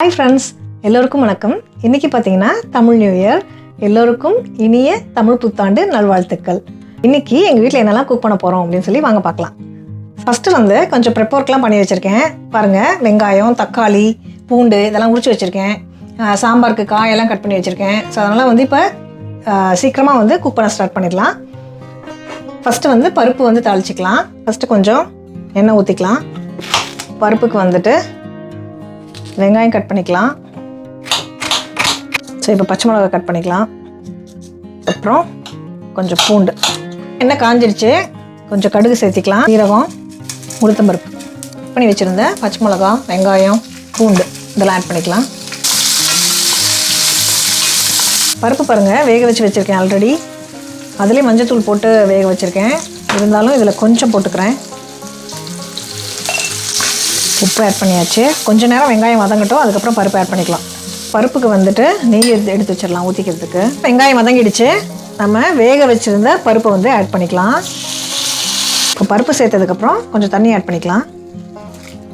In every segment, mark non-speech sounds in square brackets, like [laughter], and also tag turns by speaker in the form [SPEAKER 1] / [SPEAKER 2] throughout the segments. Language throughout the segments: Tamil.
[SPEAKER 1] ஹாய் ஃப்ரெண்ட்ஸ் எல்லோருக்கும் வணக்கம். இன்றைக்கி பார்த்தீங்கன்னா தமிழ் நியூ இயர் எல்லோருக்கும் இனிய தமிழ் புத்தாண்டு நல்வாழ்த்துக்கள். இன்றைக்கி எங்கள் வீட்டில் என்னெல்லாம் குக் பண்ண போகிறோம் அப்படின்னு சொல்லி வாங்க பார்க்கலாம். ஃபஸ்ட்டு வந்து கொஞ்சம் ப்ரெப் ஒர்க்லாம் பண்ணி வச்சுருக்கேன். பாருங்கள் வெங்காயம் தக்காளி பூண்டு இதெல்லாம் உரிச்சு வச்சுருக்கேன். சாம்பாருக்கு காயெல்லாம் கட் பண்ணி வச்சுருக்கேன். ஸோ அதனால் வந்து இப்போ சீக்கிரமாக வந்து குக் பண்ண ஸ்டார்ட் பண்ணிடலாம். ஃபஸ்ட்டு வந்து பருப்பு வந்து தாளிச்சிக்கலாம். ஃபஸ்ட்டு கொஞ்சம் எண்ணெய் ஊற்றிக்கலாம் பருப்புக்கு வந்துட்டு வெங்காயம் கட் பண்ணிக்கலாம். ஸோ இப்போ பச்சை மிளகா கட் பண்ணிக்கலாம். அப்புறம் கொஞ்சம் பூண்டு. எண்ணெய் காஞ்சிருச்சு. கொஞ்சம் கடுகு சேர்த்திக்கலாம். சீரகம் உளுத்தம்பருப்பு. பண்ணி வச்சுருந்த பச்சை மிளகா வெங்காயம் பூண்டு இதெல்லாம் ஆட் பண்ணிக்கலாம். பருப்பு பாருங்கள் வேக வச்சு வச்சுருக்கேன் ஆல்ரெடி அதுலேயே மஞ்சத்தூள் போட்டு வேக வச்சுருக்கேன். இருந்தாலும் இதில் கொஞ்சம் போட்டுக்கிறேன். உப்பு ஆட் பண்ணியாச்சு. கொஞ்ச நேரம் வெங்காயம் வதங்கட்டும் அதுக்கப்புறம் பருப்பு ஆட் பண்ணிக்கலாம். பருப்புக்கு வந்துட்டு நெய் எடுத்து எடுத்து வச்சிடலாம் ஊற்றிக்கிறதுக்கு வெங்காயம் வதங்கிடுச்சு. நம்ம வேக வச்சுருந்த பருப்பை வந்து ஆட் பண்ணிக்கலாம். இப்போ பருப்பு சேர்த்ததுக்கப்புறம் கொஞ்சம் தண்ணி ஆட் பண்ணிக்கலாம்.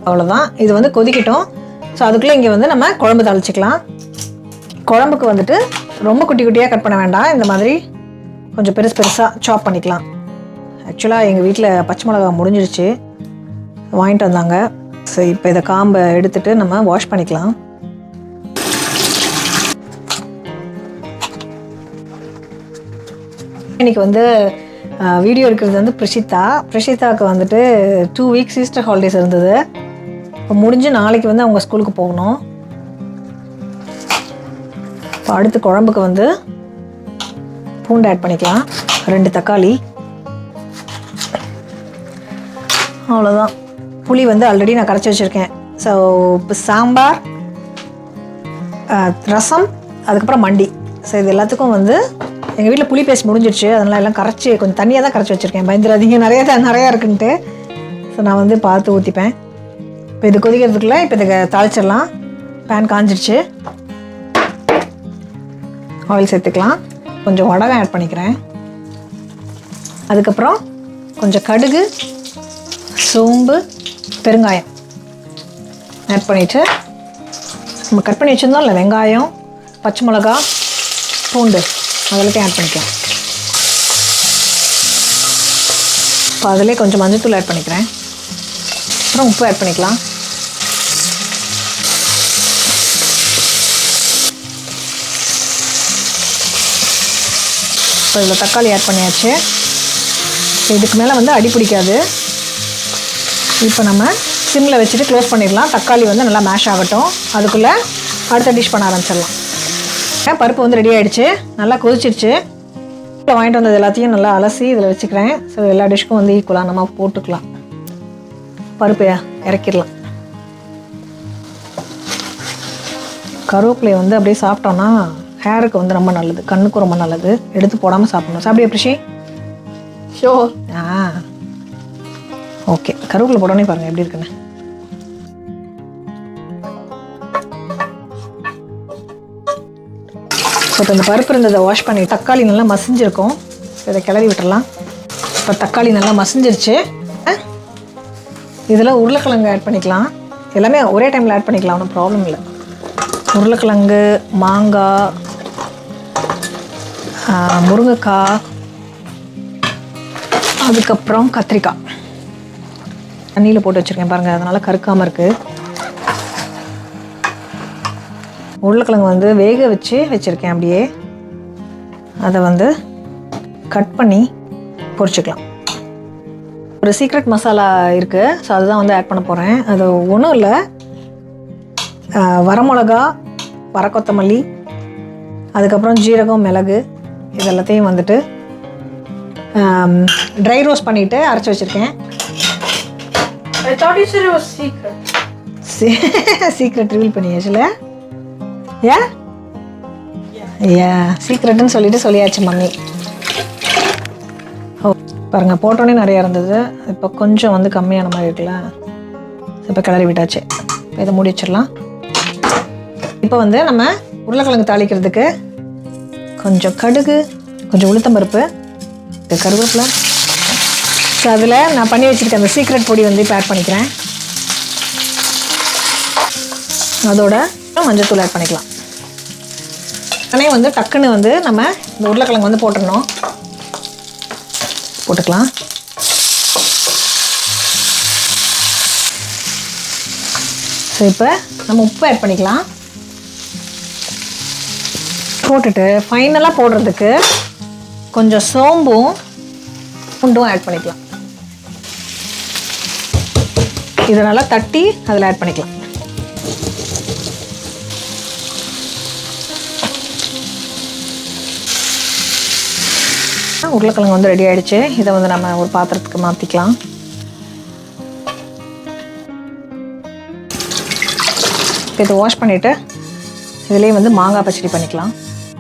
[SPEAKER 1] அவ்வளோதான் இது வந்து கொதிக்கட்டும். ஸோ அதுக்குள்ளே இங்கே வந்து நம்ம குழம்பு தாளிச்சிக்கலாம். குழம்புக்கு வந்துட்டு ரொம்ப குட்டி குட்டியாக கட் பண்ண வேண்டாம். இந்த மாதிரி கொஞ்சம் பெருசு பெருசாக சாப் பண்ணிக்கலாம். ஆக்சுவலாக எங்கள் வீட்டில் பச்சை மிளகா முடிஞ்சிருச்சு வாங்கிட்டு வந்தாங்க. ஸோ இப்போ இதை காம்பை எடுத்துட்டு நம்ம வாஷ் பண்ணிக்கலாம். இன்னைக்கு வந்து வீடியோ எடுக்கிறது வந்து பிரஷிதா. பிரஷிதாவுக்கு வந்துட்டு டூ வீக்ஸ் ஈஸ்டர் ஹாலிடேஸ் இருந்தது. இப்போ முடிஞ்சு நாளைக்கு வந்து அவங்க ஸ்கூலுக்கு போகணும். இப்போ அடுத்து குழம்புக்கு வந்து பூண்டு ஆட் பண்ணிக்கலாம். ரெண்டு தக்காளி. அவ்வளோதான் புளி வந்து ஆல்ரெடி நான் கரைச்சி வச்சுருக்கேன். ஸோ இப்போ சாம்பார் ரசம் அதுக்கப்புறம் மண்டி. ஸோ இது எல்லாத்துக்கும் வந்து எங்கள் வீட்டில் புளி பேஸ்ட் முடிஞ்சிருச்சு. அதனால எல்லாம் கரைச்சி கொஞ்சம் தண்ணியாக தான் கரைச்சி வச்சுருக்கேன். பயந்துடாதீங்க நிறைய தான் நிறையா இருக்குன்ட்டு. ஸோ நான் வந்து பார்த்து ஊற்றிப்பேன் இப்போ இது கொதிக்கிறதுக்குள்ளே இப்போ இதை தாளிச்சிடலாம். பேன் காஞ்சிருச்சு. ஆயில் சேர்த்துக்கலாம். கொஞ்சம் வடகம் ஆட் பண்ணிக்கிறேன். அதுக்கப்புறம் கொஞ்சம் கடுகு சோம்பு பெருங்காயம். ஆட் பண்ணிவிட்டு நம்ம கட் பண்ணி வச்சுருந்தோம்ல வெங்காயம் பச்சை மிளகா பூண்டு அதெல்லாத்தையும் ஆட் பண்ணிக்கலாம். இப்போ அதிலே கொஞ்சம் மஞ்சத்தூள் ஆட் பண்ணிக்கிறேன். அப்புறம் உப்பு ஆட் பண்ணிக்கலாம். இப்போ இதில் தக்காளி ஆட் பண்ணியாச்சு. இதுக்கு மேலே வந்து அடி பிடிக்காது. இப்போ நம்ம சிம்மில் வச்சுட்டு க்ளோஸ் பண்ணிடலாம். தக்காளி வந்து நல்லா மேஷ் ஆகட்டும். அதுக்குள்ளே அடுத்த டிஷ் பண்ண ஆரம்பிச்சிடலாம். பருப்பு வந்து ரெடி ஆயிடுச்சு. நல்லா கொதிச்சிருச்சு. இப்போ வாங்கிட்டு வந்தது எல்லாத்தையும் நல்லா அலசி இதில் வச்சுக்கிறேன். ஸோ எல்லா டிஷ்க்கும் வந்து ஈக்குவலாக நம்ம போட்டுக்கலாம். பருப்பை இறக்கிடலாம். கருவேப்பிலையை வந்து அப்படியே சாப்பிட்டோன்னா ஹேருக்கு வந்து ரொம்ப நல்லது. கண்ணுக்கும் ரொம்ப நல்லது. எடுத்து போடாமல் சாப்பிடணும். சாப்பிடியா பிரிஷி?
[SPEAKER 2] ஷோ
[SPEAKER 1] ஆ. ஓகே கருவேப்பிலை போட்டோன்னே பாருங்கள் எப்படி இருக்குன்னு. ஸோ இப்போ இந்த பருப்பு இருந்ததை வாஷ் பண்ணி தக்காளி நல்லா மசிஞ்சிருக்கும். இதை கிளறி விட்டுடலாம் இப்போ தக்காளி நல்லா மசிஞ்சிருச்சு. இதில் உருளைக்கிழங்கு ஆட் பண்ணிக்கலாம். எல்லாமே ஒரே டைமில் ஆட் பண்ணிக்கலாம் ஒன்றும் ப்ராப்ளம் இல்லை. உருளைக்கிழங்கு மாங்காய் முருங்கைக்காய் அதுக்கப்புறம் கத்திரிக்காய். தண்ணியில் போட்டு வச்சுருக்கேன் பாருங்கள் அதனால் கருக்காமல் இருக்குது உருளைக்கிழங்கு வந்து வேக வச்சு வச்சுருக்கேன் அப்படியே. அதை வந்து கட் பண்ணி பொரிச்சுக்கலாம். ஒரு சீக்ரெட் மசாலா இருக்குது ஸோ அதுதான் வந்து ஆட் பண்ண போகிறேன் அது ஒன்றும் இல்லை. வரமிளகா வர கொத்தமல்லி அதுக்கப்புறம் ஜீரகம் மிளகு இது எல்லாத்தையும் வந்துட்டு ட்ரை ரோஸ்ட் பண்ணிவிட்டு அரைச்சி வச்சுருக்கேன்.
[SPEAKER 2] I thought you said it was secret.
[SPEAKER 1] Secret reveal [laughs] பண்ணியாச்சுல? ஏ ஏ சீக்ரெட்னு சொல்லிட்டு சொல்லியாச்சு மம்மி. ஓ பாருங்கள் போட்டோன்னே நிறையா இருந்தது. இப்போ கொஞ்சம் வந்து கம்மியான மாதிரி இருக்குல்ல? இப்போ கிளறி விட்டாச்சு. இதை மூடி வச்சிடலாம். இப்போ வந்து நம்ம உருளைக்கிழங்கு தாளிக்கிறதுக்கு கொஞ்சம் கடுகு கொஞ்சம் உளுத்தம்பருப்பு கருவேப்பிலை ஸோ அதில் நான் பண்ணி வச்சுருக்க அந்த சீக்ரெட் பொடி வந்து இப்போ ஆட் பண்ணிக்கிறேன். அதோட மஞ்சத்தூள் ஆட் பண்ணிக்கலாம். உடனே வந்து டக்குன்னு வந்து நம்ம இந்த உருளைக்கிழங்கு வந்து போட்டுடணும். போட்டுக்கலாம். ஸோ இப்போ நம்ம உப்பு ஆட் பண்ணிக்கலாம். போட்டுட்டு ஃபைனலாக போடுறதுக்கு கொஞ்சம் சோம்பும் பூண்டும் ஆட் பண்ணிக்கலாம். இதை நல்லா தட்டி அதில் ஆட் பண்ணிக்கலாம். உருளைக்கிழங்கு வந்து ரெடி ஆயிடுச்சு. இதை வந்து நம்ம ஒரு பாத்திரத்துக்கு மாற்றிக்கலாம் இப்போ இதை வாஷ் பண்ணிவிட்டு இதுலேயே வந்து மாங்காய் பச்சடி பண்ணிக்கலாம்.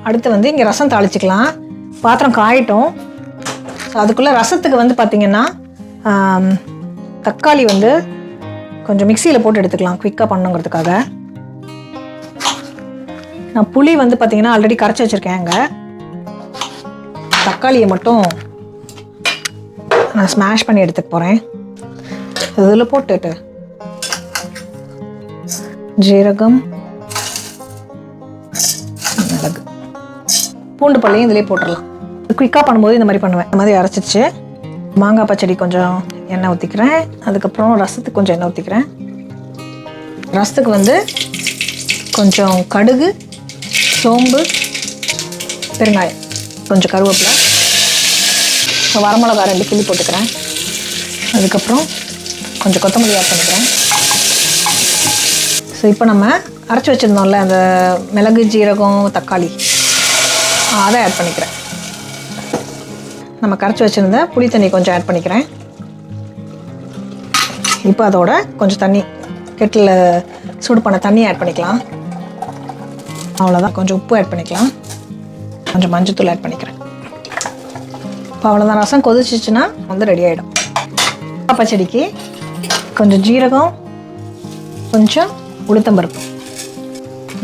[SPEAKER 1] அடுத்து வந்து இங்கே ரசம் தாளிச்சிக்கலாம். பாத்திரம் காயட்டும். அதுக்குள்ளே ரசத்துக்கு வந்து பார்த்திங்கன்னா தக்காளி வந்து கொஞ்சம் மிக்சியில் போட்டு எடுத்துக்கலாம் குவிக்காக பண்ணுங்கிறதுக்காக நான் புளி வந்து பார்த்திங்கன்னா ஆல்ரெடி கரைச்சி வச்சுருக்கேன் அங்கே. தக்காளியை மட்டும் நான் ஸ்மாஷ் பண்ணி எடுத்துக்க போகிறேன் இதில் போட்டுட்டு ஜீரகம் மிளகு பூண்டு பள்ளியும் இதிலே போட்டுடலாம் குயிக்காக பண்ணும்போது இந்த மாதிரி பண்ணுவேன். இந்த மாதிரி அரைச்சிச்சு. மாங்காய் பச்சடி கொஞ்சம் எண்ணெய் ஊற்றிக்கிறேன் அதுக்கப்புறம் ரசத்துக்கு கொஞ்சம் எண்ணெய் ஊற்றிக்கிறேன் ரசத்துக்கு வந்து கொஞ்சம் கடுகு சோம்பு பெருங்காயம் கொஞ்சம் கருவேப்பிலை. வரமிளகா ரெண்டு கிள்ளி போட்டுக்கிறேன். அதுக்கப்புறம் கொஞ்சம் கொத்தமல்லி ஆட் பண்ணிக்கிறேன். ஸோ இப்போ நம்ம அரைச்சி வச்சுருந்தோம்ல அந்த மிளகு ஜீரகம் தக்காளி அதை ஆட் பண்ணிக்கிறேன். நம்ம கரைச்சி வச்சுருந்த புளி தண்ணி கொஞ்சம் ஆட் பண்ணிக்கிறேன். இப்போ அதோட கொஞ்சம் தண்ணி கெட்டில் சூடு பண்ண தண்ணி ஆட் பண்ணிக்கலாம். அவ்வளோதான் கொஞ்சம் உப்பு ஆட் பண்ணிக்கலாம். கொஞ்சம் மஞ்சத்தூள் ஆட் பண்ணிக்கிறேன். இப்போ அவ்வளோதான் ரசம் கொதிச்சிச்சுன்னா வந்து ரெடி ஆகிடும் பச்சடிக்கு கொஞ்சம் ஜீரகம் கொஞ்சம் உளுத்தம்பருப்பு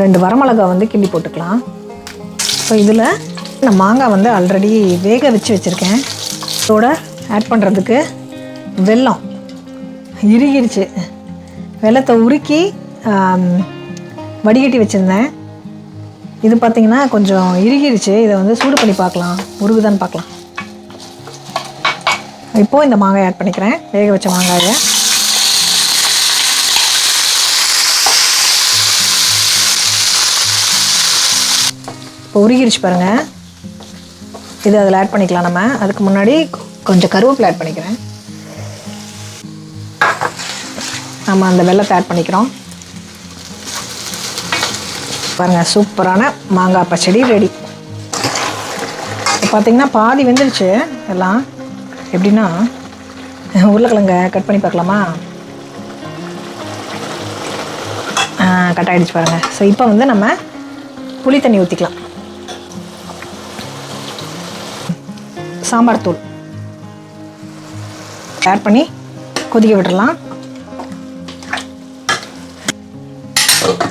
[SPEAKER 1] ரெண்டு வரமிளகா வந்து கிள்ளி போட்டுக்கலாம். ஸோ இதில் நான் மாங்காய் வந்து ஆல்ரெடி வேக வச்சு வச்சுருக்கேன். இதோட ஆட் பண்ணுறதுக்கு வெல்லம். இறுகிருச்சு. வெள்ளத்தை உருக்கி வடிகட்டி வச்சுருந்தேன். இது பார்த்தீங்கன்னா கொஞ்சம் இறுகிருச்சு. இதை வந்து சூடு பண்ணி பார்க்கலாம். உருகுதான்னு பார்க்கலாம். இப்போது இந்த மாங்காய் ஆட் பண்ணிக்கிறேன். வேக வச்ச மாங்காயை. இப்போ உருகிருச்சு பாருங்கள் இது அதில் ஆட் பண்ணிக்கலாம் நம்ம. அதுக்கு முன்னாடி கொஞ்சம் கருவேப்பிலை ஆட் பண்ணிக்கிறேன். நம்ம அந்த வெள்ளத்தை ஆட் பண்ணிக்கிறோம். பாருங்கள் சூப்பரான மாங்காய் பச்சடி ரெடி இப்போ பார்த்தீங்கன்னா பாதி வெந்துருச்சு எல்லாம். எப்படின்னா உருளைக்கிழங்க கட் பண்ணி பார்க்கலாமா? கட் ஆகிடுச்சு பாருங்கள் ஸோ இப்போ வந்து நம்ம புளி தண்ணி ஊற்றிக்கலாம் சாம்பார் தூள். ஆட் பண்ணி கொதிக்க விட்டுடலாம்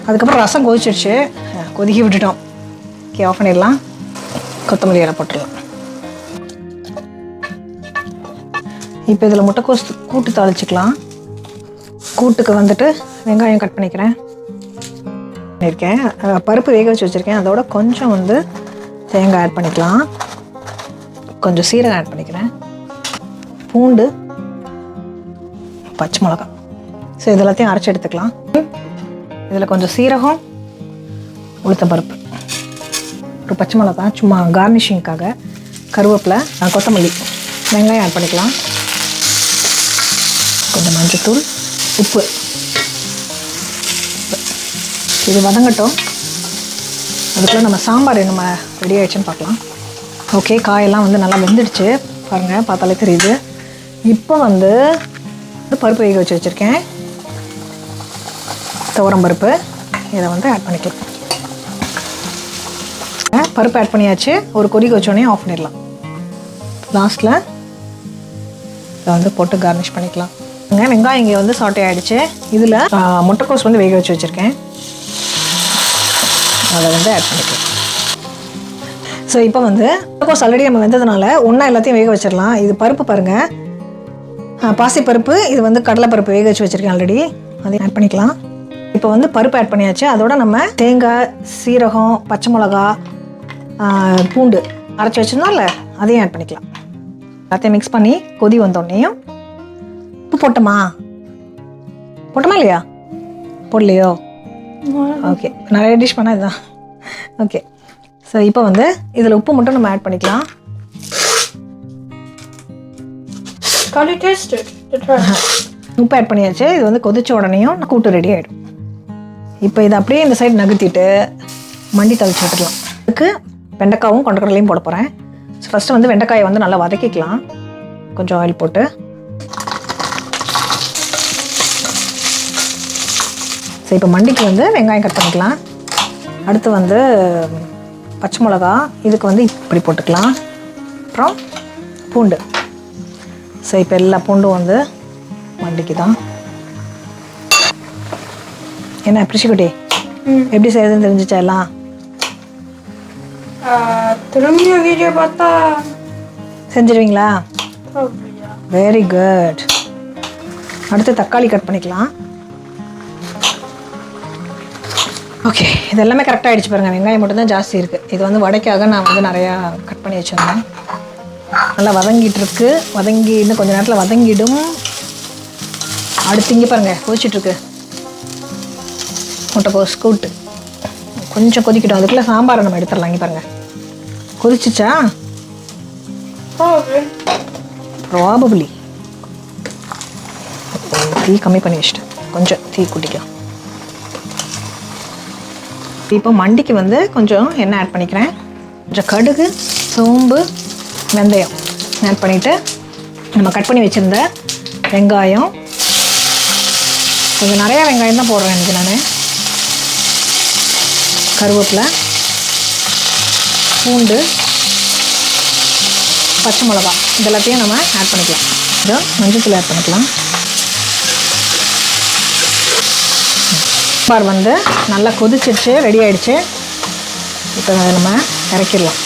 [SPEAKER 1] அதுக்கப்புறம் ரசம் கொதிச்சிடுச்சு அஹ் கொதிக்க விட்டுட்டோம். ஓகே ஆஃப் பண்ணிடலாம். கொத்தமல்லி இலை போட்டுடலாம். இப்போ இதில் முட்டைக்கோஸ் கூட்டு தாளிச்சிக்கலாம். கூட்டுக்கு வந்துட்டு வெங்காயம் கட் பண்ணிக்கிறேன். பண்ணியிருக்கேன். பருப்பு வேக வச்சு வச்சுருக்கேன். அதோட கொஞ்சம் வந்து தேங்காய் ஆட் பண்ணிக்கலாம். கொஞ்சம் சீரகம் ஆட் பண்ணிக்கிறேன். பூண்டு பச்சை மிளகாய். ஸோ இது எல்லாத்தையும் அரைச்சி எடுத்துக்கலாம். இதில் கொஞ்சம் சீரகம் உளுத்தம் பருப்பு. ஒரு பச்சை மிளகா சும்மா கார்னிஷிங்க்காக கருவேப்பிலை கொத்தமல்லி. வெங்காயம் ஆட் பண்ணிக்கலாம். கொஞ்சம் மஞ்சத்தூள் உப்பு. இது வதங்கட்டும். அதுக்குள்ளே நம்ம சாம்பார் நம்ம ரெடி ஆகிடுச்சுன்னு பார்க்கலாம். ஓகே காயெல்லாம் வந்து நல்லா வெந்துடுச்சு. பாருங்கள் பார்த்தாலே தெரியுது. இப்போ வந்து பருப்பு வேக வச்சு வச்சுருக்கேன். துவரம் பருப்பு. இதை வந்து ஆட் பண்ணிக்கலாம். பருப்பு ஆட் பண்ணியாச்சு. ஒரு கொதிக்க வச்சோடனே ஆஃப் பண்ணிடலாம். லாஸ்ட்டில் இதை வந்து போட்டு கார்னிஷ் பண்ணிக்கலாம். வெங்காயம் இங்கே வந்து சாட்டே ஆகிடுச்சு இதில் முட்டைக்கோஸ் வந்து வேக வச்சு வச்சுருக்கேன். அதை வந்து ஆட் பண்ணிக்கலாம். ஸோ இப்போ வந்து முட்டைக்கோஸ் ஆல்ரெடி நம்ம வெந்ததுனால ஒன்றா எல்லாத்தையும் வேக வச்சிடலாம். இது பருப்பு பாருங்கள் பாசிப்பருப்பு இது வந்து கடலைப்பருப்பு வேக வச்சு வச்சுருக்கேன் ஆல்ரெடி அதையும் ஆட் பண்ணிக்கலாம். இப்போ வந்து பருப்பு ஆட் பண்ணியாச்சு. அதோட நம்ம தேங்காய் சீரகம் பச்சை மிளகா பூண்டு அரைச்சி வச்சிருந்தோம்ல அதையும் ஆட் பண்ணிக்கலாம். எல்லாத்தையும் மிக்ஸ் பண்ணி கொதி வந்தோடனேயும் உப்பு போட்டோமா? போட்டோமா இல்லையா? போடலையோ? ஓகே நிறைய டிஷ் பண்ணால் இதுதான். ஓகே ஸோ இப்போ வந்து இதில் உப்பு மட்டும் நம்ம ஆட் பண்ணிக்கலாம். [laughs] உப்பு ஆட் பண்ணியாச்சு. இது வந்து கொதிச்ச உடனேயும் கூட்டு ரெடி ஆகிடும் இப்போ இதை அப்படியே இந்த சைடு நகர்த்திட்டு மண்டி தவிச்சு விட்டுக்கலாம் அதுக்கு வெண்டைக்காவும் கொண்டக்கடலையும் போட போகிறேன் ஸோ ஃபஸ்ட்டு வந்து வெண்டைக்காயை வந்து நல்லா வதக்கிக்கலாம். கொஞ்சம் ஆயில் போட்டு. ஸோ இப்போ மண்டிக்கு வந்து வெங்காயம் கட் பண்ணிக்கலாம். அடுத்து வந்து பச்சை மிளகா இதுக்கு வந்து இப்படி போட்டுக்கலாம். அப்புறம் பூண்டு. ஸோ இப்போ எல்லா பூண்டும் வந்து மண்டிக்கு தான். என்ன பிரிச்சுக்குட்டி எப்படி செய்யறதுன்னு தெரிஞ்சுச்சா எல்லாம்?
[SPEAKER 2] Uh, திரும்பிய வீடியோ பார்த்தா
[SPEAKER 1] செஞ்சிருவீங்களா. வெரி குட் அடுத்து தக்காளி கட் பண்ணிக்கலாம். ஓகே இது எல்லாமே கரெக்டாக ஆயிடுச்சு பாருங்கள் வெங்காயம் மட்டும்தான் ஜாஸ்தி இருக்குது இது வந்து வடைக்காக நான் வந்து நிறையா கட் பண்ணி வச்சுருந்தேன். நல்லா வதங்கிட்டு இருக்கு. வதங்கி இன்னும் கொஞ்ச நேரத்தில் வதங்கிடும். அடுத்து இங்கே பாருங்கள் கொதிச்சிட்ருக்கு முட்டைக்கோஸ் கூட்டு கொஞ்சம் கொதிக்கட்டும். அதுக்குள்ளே சாம்பாரை நம்ம எடுத்துடலாம். இங்கே பாருங்கள் கொதிச்சிச்சா. ப்ராபபிளி தீ கம்மி பண்ணி வச்சிட்டேன். கொஞ்சம் தீ கூட்டிக்கலாம் இப்போ மண்டிக்கு வந்து கொஞ்சம் எண்ணெய் ஆட் பண்ணிக்கிறேன். கொஞ்சம் கடுகு சோம்பு வெந்தயம் ஆட் பண்ணிவிட்டு நம்ம கட் பண்ணி வச்சுருந்த வெங்காயம். கொஞ்சம் நிறையா வெங்காயம் தான் போடுறேன் எனக்கு நான். கருவேப்பிலை பூண்டு பச்சை மிளகா. இது எல்லாத்தையும் நம்ம ஆட் பண்ணிக்கலாம். இதோ மஞ்சள் ஆட் பண்ணிக்கலாம். சாம்பார் வந்து நல்லா கொதிச்சிருச்சு ரெடி ஆகிடுச்சு இப்போ அதை நம்ம இறக்கிடலாம்.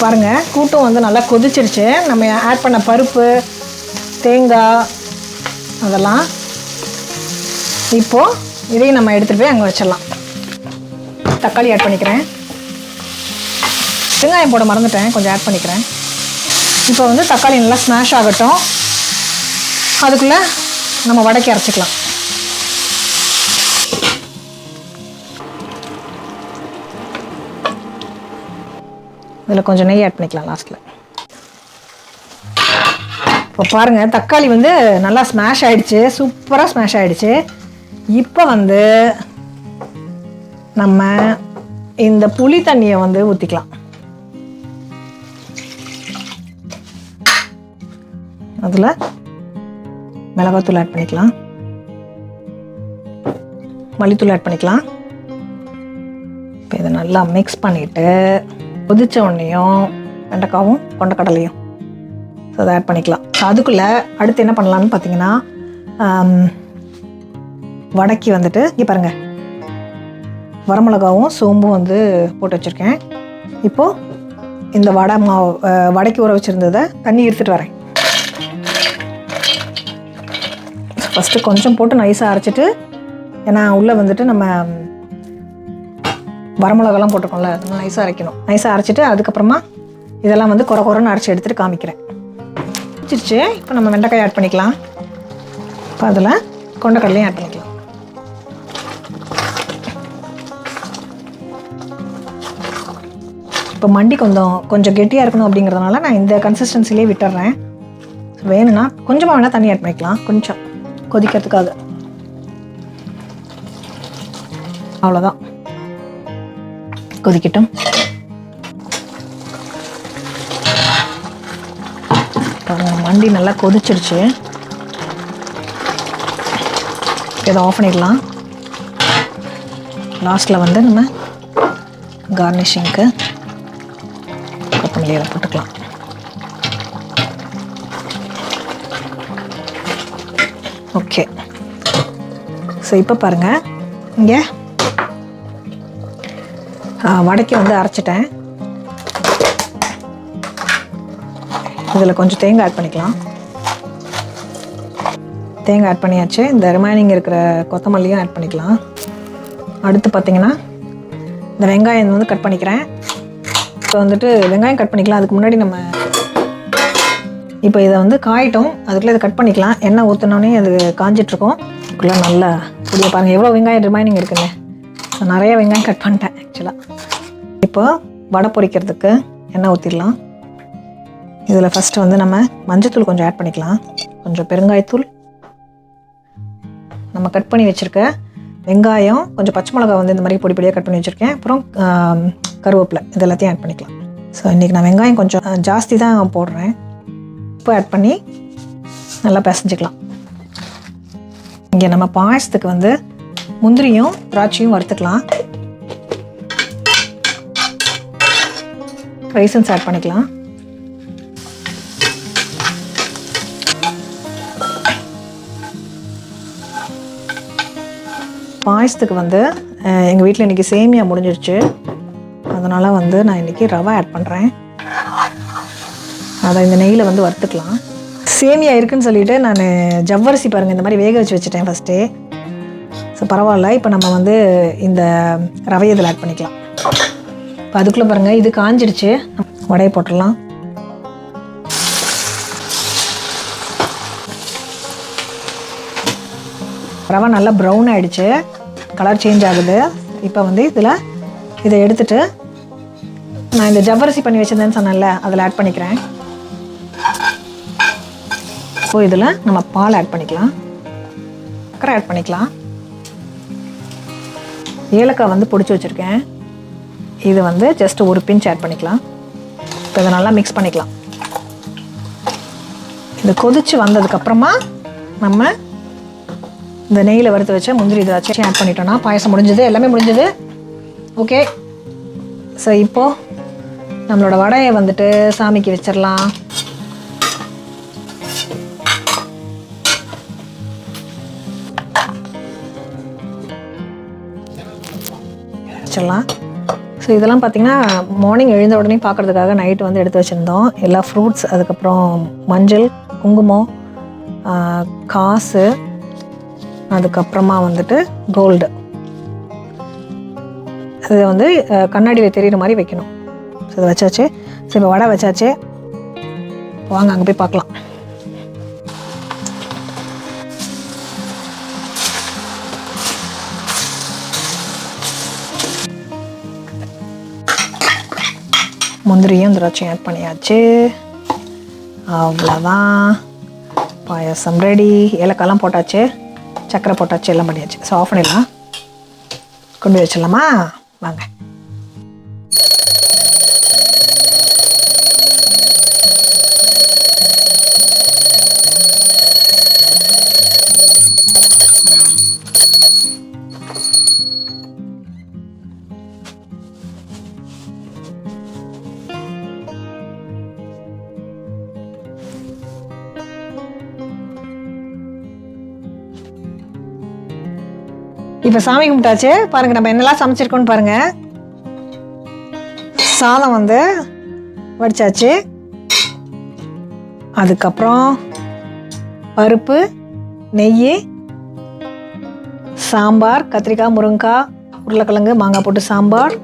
[SPEAKER 1] பாருங்கள் கூட்டம் வந்து நல்லா கொதிச்சிருச்சு. நம்ம ஆட் பண்ண பருப்பு தேங்காய் அதெல்லாம் இப்போது இதையும் நம்ம எடுத்துகிட்டு போய் அங்கே வச்சிடலாம். தக்காளி ஆட் பண்ணிக்கிறேன். வெங்காயம் போட மறந்துட்டேன் கொஞ்சம் ஆட் பண்ணிக்கிறேன். இப்போ வந்து தக்காளி நல்லா ஸ்மாஷ் ஆகட்டும். அதுக்குள்ளே நம்ம வடக்கி அரைச்சிக்கலாம். இதில் கொஞ்சம் நெய் ஆட் பண்ணிக்கலாம் லாஸ்ட்டில் இப்போ பாருங்கள் தக்காளி வந்து நல்லா ஸ்மாஷ் ஆயிடுச்சு சூப்பராக ஸ்மாஷ் ஆயிடுச்சு. இப்போ வந்து நம்ம இந்த புளி தண்ணியை வந்து ஊற்றிக்கலாம் அதில் மிளகாத்தூள் ஆட் பண்ணிக்கலாம். மல்லித்தூள் ஆட் பண்ணிக்கலாம். இப்போ இதை நல்லா மிக்ஸ் பண்ணிவிட்டு கொதித்த உடனேயும் வெண்டைக்காவும் கொண்டக்கடலையும். ஸோ அதை ஆட் பண்ணிக்கலாம். ஸோ அதுக்குள்ளே அடுத்து என்ன பண்ணலான்னு பார்த்தீங்கன்னா வடக்கி வந்துட்டு இங்கே பாருங்கள் வரமிளகாவும் சோம்பும் வந்து போட்டு வச்சுருக்கேன். இப்போது இந்த வடை மாவு வடைக்கு ஊற வச்சுருந்ததை தண்ணி எடுத்துகிட்டு வரேன். ஃபஸ்ட்டு கொஞ்சம் போட்டு நைஸாக அரைச்சிட்டு ஏன்னா உள்ளே வந்துட்டு நம்ம வரமிளகாலாம் போட்டிருக்கோம்ல நைஸாக அரைக்கணும். நைஸாக அரைச்சிட்டு அதுக்கப்புறமா இதெல்லாம் வந்து குறை குறைன்னு அரைச்சி எடுத்துகிட்டு காமிக்கிறேன். வச்சிருச்சு இப்போ நம்ம வெண்டைக்காய் ஆட் பண்ணிக்கலாம். இப்போ அதில் கொண்டக்கடலையும் ஆட் பண்ணிக்கலாம். இப்போ மண்டி கொஞ்சம் கொஞ்சம் கெட்டியாக இருக்கணும் அப்படிங்கிறதுனால நான் இந்த கன்சிஸ்டன்சிலே விட்டுறேன். வேணும்னா கொஞ்சமாக வேணால் தண்ணி ஆட் பண்ணிக்கலாம். கொஞ்சம். கொதிக்கிறதுக்காக. அவ்வளோதான் கொதிக்கட்டும். மண்டி நல்லா கொதிச்சிருச்சு. இதை ஆஃப் பண்ணிடலாம். லாஸ்ட்டில் வந்து நம்ம கார்னிஷிங்க்கு கொத்தமல்லியில் போட்டுக்கலாம். ஓகே. ஸோ இப்போ பாருங்கள் இங்கே. வடைக்கு வந்து அரைச்சிட்டேன். இதில் கொஞ்சம் தேங்காய் ஆட் பண்ணிக்கலாம். தேங்காய் ஆட் பண்ணியாச்சு. இந்த ரிமைனிங் இருக்கிற கொத்தமல்லியும் ஆட் பண்ணிக்கலாம். அடுத்து பார்த்தீங்கன்னா இந்த வெங்காயம் வந்து கட் பண்ணிக்கிறேன். இப்போ வந்துட்டு வெங்காயம் கட் பண்ணிக்கலாம். அதுக்கு முன்னாடி நம்ம இப்போ இதை வந்து காயிட்டோம். அதுக்குள்ளே இதை கட் பண்ணிக்கலாம். எண்ணெய் ஊற்றினோடனே அது காஞ்சிட்ருக்கோம். அதுக்குள்ளே நல்லா புரிய பாருங்கள் எவ்வளோ வெங்காயம் ரிமைனிங் இருக்குங்க ஸோ நிறைய வெங்காயம் கட் பண்ணிட்டேன் ஆக்சுவலாக இப்போ வடை பொரிக்கிறதுக்கு எண்ணெய் ஊற்றிடலாம் இதில் ஃபஸ்ட்டு வந்து நம்ம மஞ்சத்தூள் கொஞ்சம் ஆட் பண்ணிக்கலாம். கொஞ்சம் பெருங்காயத்தூள். நம்ம கட் பண்ணி வச்சுருக்க வெங்காயம் கொஞ்சம் பச்சை மிளகா வந்து இந்த மாதிரி பொடி பொடியாக கட் பண்ணி வச்சுருக்கேன். அப்புறம் கருவேப்பிலை இது எல்லாத்தையும் ஆட் பண்ணிக்கலாம். ஸோ இன்றைக்கி நான் வெங்காயம் கொஞ்சம் ஜாஸ்தி தான் போடுறேன். உப்பு ஆட் பண்ணி நல்லா பிசைஞ்சிக்கலாம். இங்கே நம்ம பாயசத்துக்கு வந்து முந்திரியும் திராட்சையும் வறுத்துக்கலாம். ரைசன்ஸ் ஆட் பண்ணிக்கலாம். பாயசத்துக்கு வந்து எங்கள் வீட்டில் இன்றைக்கி சேமியா முடிஞ்சிருச்சு. அதனால் வந்து நான் இன்றைக்கி ரவை ஆட் பண்ணுறேன் அதை இந்த நெய்யில் வந்து வறுத்துக்கலாம். சேமியா இருக்குன்னு சொல்லிட்டு நான் ஜவ்வரிசி பாருங்கள் இந்த மாதிரி வேக வச்சு வச்சுட்டேன் ஃபஸ்ட்டே ஸோ பரவாயில்ல. இப்போ நம்ம வந்து இந்த ரவையை இதில் ஆட் பண்ணிக்கலாம். இப்போ அதுக்குள்ளே பாருங்கள் இது காஞ்சிடுச்சு. வடையை போட்டுடலாம். ரவை நல்லா ப்ரௌன் ஆகிடுச்சு கலர் சேஞ்ச் ஆகுது. இப்போ வந்து இதில் இதை எடுத்துகிட்டு நான் இந்த ஜவ்வரிசி பண்ணி வச்சிருந்தேன்னு சொன்னேன்ல அதில் ஆட் பண்ணிக்கிறேன். ஸோ இதில் நம்ம பால் ஆட் பண்ணிக்கலாம். சக்கரை ஆட் பண்ணிக்கலாம். ஏலக்காய் வந்து பிடிச்சி வச்சுருக்கேன். இது வந்து ஜஸ்ட் ஒரு பிஞ்ச் ஆட் பண்ணிக்கலாம். இப்போ இதை நல்லா மிக்ஸ் பண்ணிக்கலாம். இது கொதிச்சு வந்ததுக்கப்புறமா நம்ம இந்த நெய்யில் வறுத்து வச்ச முந்திரி இதை வச்சு ஆட் பண்ணிட்டோம்னா பாயசம் முடிஞ்சது எல்லாமே முடிஞ்சது. ஓகே ஸோ இப்போது நம்மளோட வடையை வந்துட்டு சாமிக்கு வச்சிடலாம். வச்சிடலாம். ஸோ இதெல்லாம் பார்த்தீங்கன்னா மார்னிங் எழுந்த உடனே பார்க்குறதுக்காக நைட்டு வந்து எடுத்து வச்சுருந்தோம். எல்லா ஃப்ரூட்ஸ் அதுக்கப்புறம் மஞ்சள் குங்குமம் காசு அதுக்கப்புறமா வந்துட்டு கோல்டு இது வந்து கண்ணாடியில் தெரிகிற மாதிரி வைக்கணும். ஸோ இதை வச்சாச்சு. ஸோ இப்போ வடை வச்சாச்சு. வாங்க அங்கே போய் பார்க்கலாம். முந்திரியும் திராட்சையும் ஆட் பண்ணியாச்சு. அவ்வளோதான் பாயாசம் ரெடி ஏலக்காயெல்லாம் போட்டாச்சு. சக்கரை போட்டாச்சு எல்லாம் பண்ணியாச்சு. ஸோ ஆஃப் பண்ணிடலாம். கொண்டு வச்சிடலாமா? வாங்க. இப்போ சாமி கும்பிட்டாச்சு. பாருங்க நம்ம என்னெல்லாம் சமைச்சிருக்கோன்னு பாருங்கள் சாதம் வந்து வடிச்சாச்சு. அதுக்கப்புறம் பருப்பு நெய் சாம்பார் கத்திரிக்காய் முருங்கைக்காய் உருளைக்கிழங்கு மாங்காய் போட்டு சாம்பார்.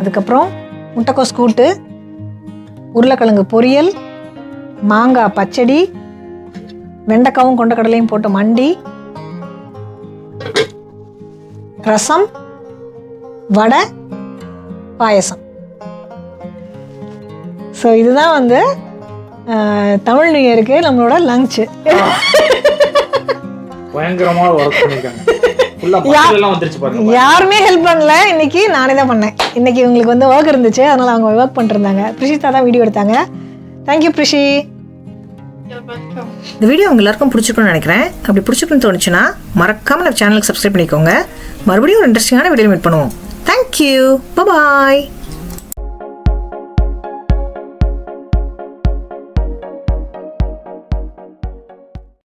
[SPEAKER 1] அதுக்கப்புறம் முட்டைக்கோஸ் கூட்டு உருளைக்கிழங்கு பொரியல் மாங்காய் பச்சடி வெண்டைக்காவும் கொண்டக்கடலையும் போட்டு மண்டி ரசம் வடை பாயசம். ஸோ இதுதான் வந்து தமிழ் நியூ இயருக்கு நம்மளோட லஞ்சு
[SPEAKER 3] பயங்கரமா
[SPEAKER 1] யாருமே ஹெல்ப் பண்ணல. இன்னைக்கு நானே தான் பண்ணேன். இன்னைக்கு இவங்களுக்கு வந்து ஒர்க் இருந்துச்சு. அதனால அவங்க ஒர்க் பண்ணிருந்தாங்க பிரிஷிதா தான் வீடியோ எடுத்தாங்க. Thank you Prishi. இந்த வீடியோ உங்க எல்லாருக்கும் பிடிச்சிருக்கும்னு நினைக்கிறேன். அப்படி பிடிச்சிருக்குன்னு தோணுச்சுன்னா மறக்காம நம்ம சேனலுக்கு சப்ஸ்கிரைப் பண்ணிக்கோங்க. மறுபடியும் ஒரு இன்ட்ரெஸ்டிங்கான வீடியோ மீட் பண்ணுவோம். Thank you bye